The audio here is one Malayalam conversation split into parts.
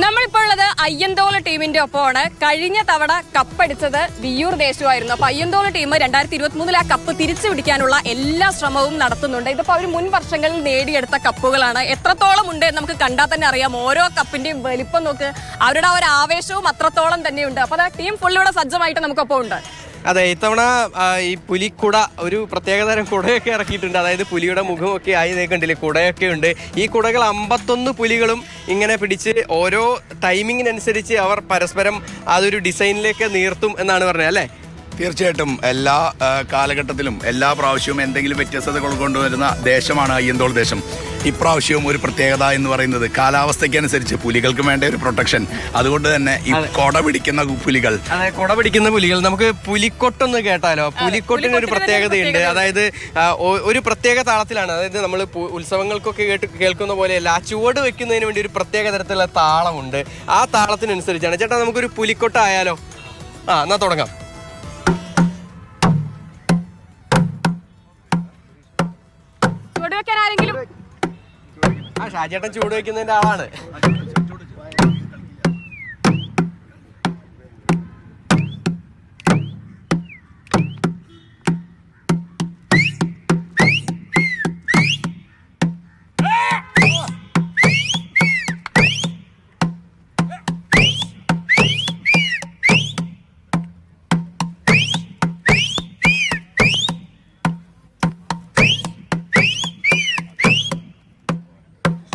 നമ്മളിപ്പോൾ ഉള്ളത് അയ്യന്തോള ടീമിന്റെ ഒപ്പമാണ്. കഴിഞ്ഞ തവണ കപ്പടിച്ചത് വിയൂർ ദേശമായിരുന്നു അപ്പൊ അയ്യന്തോള ടീം രണ്ടായിരത്തി ഇരുപത്തി മൂന്നിൽ ആ കപ്പ് തിരിച്ചു പിടിക്കാനുള്ള എല്ലാ ശ്രമവും നടത്തുന്നുണ്ട്. ഇതിപ്പോ അവർ മുൻ വർഷങ്ങളിൽ നേടിയെടുത്ത കപ്പുകളാണ്. എത്രത്തോളം ഉണ്ട് നമുക്ക് കണ്ടാൽ തന്നെ അറിയാം. ഓരോ കപ്പിന്റെയും വലിപ്പം നോക്ക്. അവരുടെ ആ ഒരു ആവേശവും അത്രത്തോളം തന്നെയുണ്ട് അപ്പൊ ടീം ഫുൾ സജ്ജമായിട്ട് നമുക്കൊപ്പം ഉണ്ട്. അതെ ഇത്തവണ ഈ പുലിക്കുട ഒരു പ്രത്യേകതരം കുടയൊക്കെ ഇറക്കിയിട്ടുണ്ട്. അതായത് പുലിയുടെ മുഖമൊക്കെ ആയി കണ്ടില്ലേ കുടയൊക്കെ ഉണ്ട്. ഈ കുടകൾ അമ്പത്തൊന്ന് പുലികളും ഇങ്ങനെ പിടിച്ച് ഓരോ ടൈമിങ്ങിനനുസരിച്ച് അവർ പരസ്പരം അതൊരു ഡിസൈനിലേക്ക് നീർത്തും എന്നാണ് പറഞ്ഞത് അല്ലേ? തീർച്ചയായിട്ടും എല്ലാ കാലഘട്ടത്തിലും എല്ലാ പ്രാവശ്യവും എന്തെങ്കിലും വ്യത്യസ്തതകൾ കൊണ്ടുവരുന്ന ദേശമാണ് അയ്യന്തോൾ ദേശം. ഇപ്രാവശ്യവും ഒരു പ്രത്യേകത എന്ന് പറയുന്നത് കാലാവസ്ഥയ്ക്കനുസരിച്ച് പുലികൾക്ക് വേണ്ട ഒരു പ്രൊട്ടക്ഷൻ. അതുകൊണ്ട് തന്നെ ഈ കൊട പിടിക്കുന്ന പുലികൾ. അതെ കൊട പിടിക്കുന്ന പുലികൾ. നമുക്ക് പുലിക്കൊട്ടൊന്ന് കേട്ടാലോ? പുലിക്കൊട്ടിന് ഒരു പ്രത്യേകതയുണ്ട്. അതായത് ഒരു പ്രത്യേക താളത്തിലാണ്. അതായത് നമ്മൾ ഉത്സവങ്ങൾക്കൊക്കെ കേട്ട് കേൾക്കുന്ന പോലെയല്ല ആ ചുവട് വെക്കുന്നതിന് വേണ്ടി ഒരു പ്രത്യേക തരത്തിലുള്ള താളമുണ്ട്. ആ താളത്തിനനുസരിച്ചാണ്. ചേട്ടാ നമുക്കൊരു പുലിക്കൊട്ടായാലോ? ആ എന്നാ തുടങ്ങാം. ചുവട് വെക്കാൻ ആരെങ്കിലും ആ ഷാജേട്ടൻ ചൂട് വെക്കുന്നതിന്റെ ആളാണ്.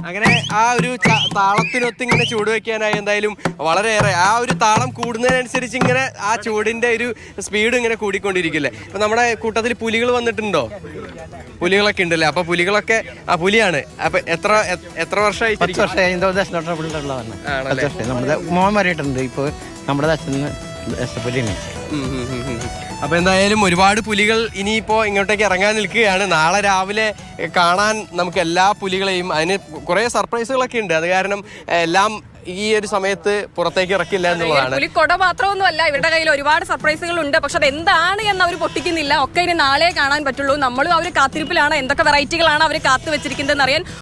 അങ്ങനെ ആ ഒരു താളത്തിനൊത്ത് ഇങ്ങനെ ചൂട് വെക്കാനായി എന്തായാലും വളരെയേറെ ആ ഒരു താളം കൂടുന്നതിനനുസരിച്ച് ഇങ്ങനെ ആ ചൂടിന്റെ ഒരു സ്പീഡ് ഇങ്ങനെ കൂടിക്കൊണ്ടിരിക്കില്ലേ അപ്പൊ നമ്മുടെ കൂട്ടത്തിൽ പുലികൾ വന്നിട്ടുണ്ടോ പുലികളൊക്കെ ഉണ്ടല്ലേ അപ്പൊ പുലികളൊക്കെ ആ പുലിയാണ് അപ്പൊ എത്ര എത്ര വർഷമായി പത്ത് വർഷമായി ആണല്ലേ? മോൻ വരെയിട്ടുണ്ട് ഇപ്പോൾ നമ്മുടെ അപ്പൊ എന്തായാലും ഒരുപാട് പുലികൾ ഇനിയിപ്പോ ഇങ്ങോട്ടേക്ക് ഇറങ്ങാൻ നിൽക്കുകയാണ്. നാളെ രാവിലെ കാണാൻ നമുക്ക് എല്ലാ പുലികളെയും അതിന് കുറെ സർപ്രൈസുകളൊക്കെ ഉണ്ട്. അത് കാരണം എല്ലാം ഈ ഒരു സമയത്ത് പുറത്തേക്ക് ഇറക്കില്ല എന്നുള്ളതാണ് പുലി കൊട മാത്രമൊന്നും അല്ല ഇവരുടെ കയ്യിൽ ഒരുപാട് സർപ്രൈസുകൾ ഉണ്ട് പക്ഷെ അത് എന്താണ് എന്ന് അവർ പൊട്ടിക്കുന്നില്ല. ഒക്കെ ഇനി നാളെ കാണാൻ പറ്റുള്ളൂ. നമ്മളും അവർ കാത്തിരിപ്പിലാണ്. എന്തൊക്കെ വെറൈറ്റികളാണ് അവർ കാത്തു വെച്ചിരിക്കുന്നത് അറിയാൻ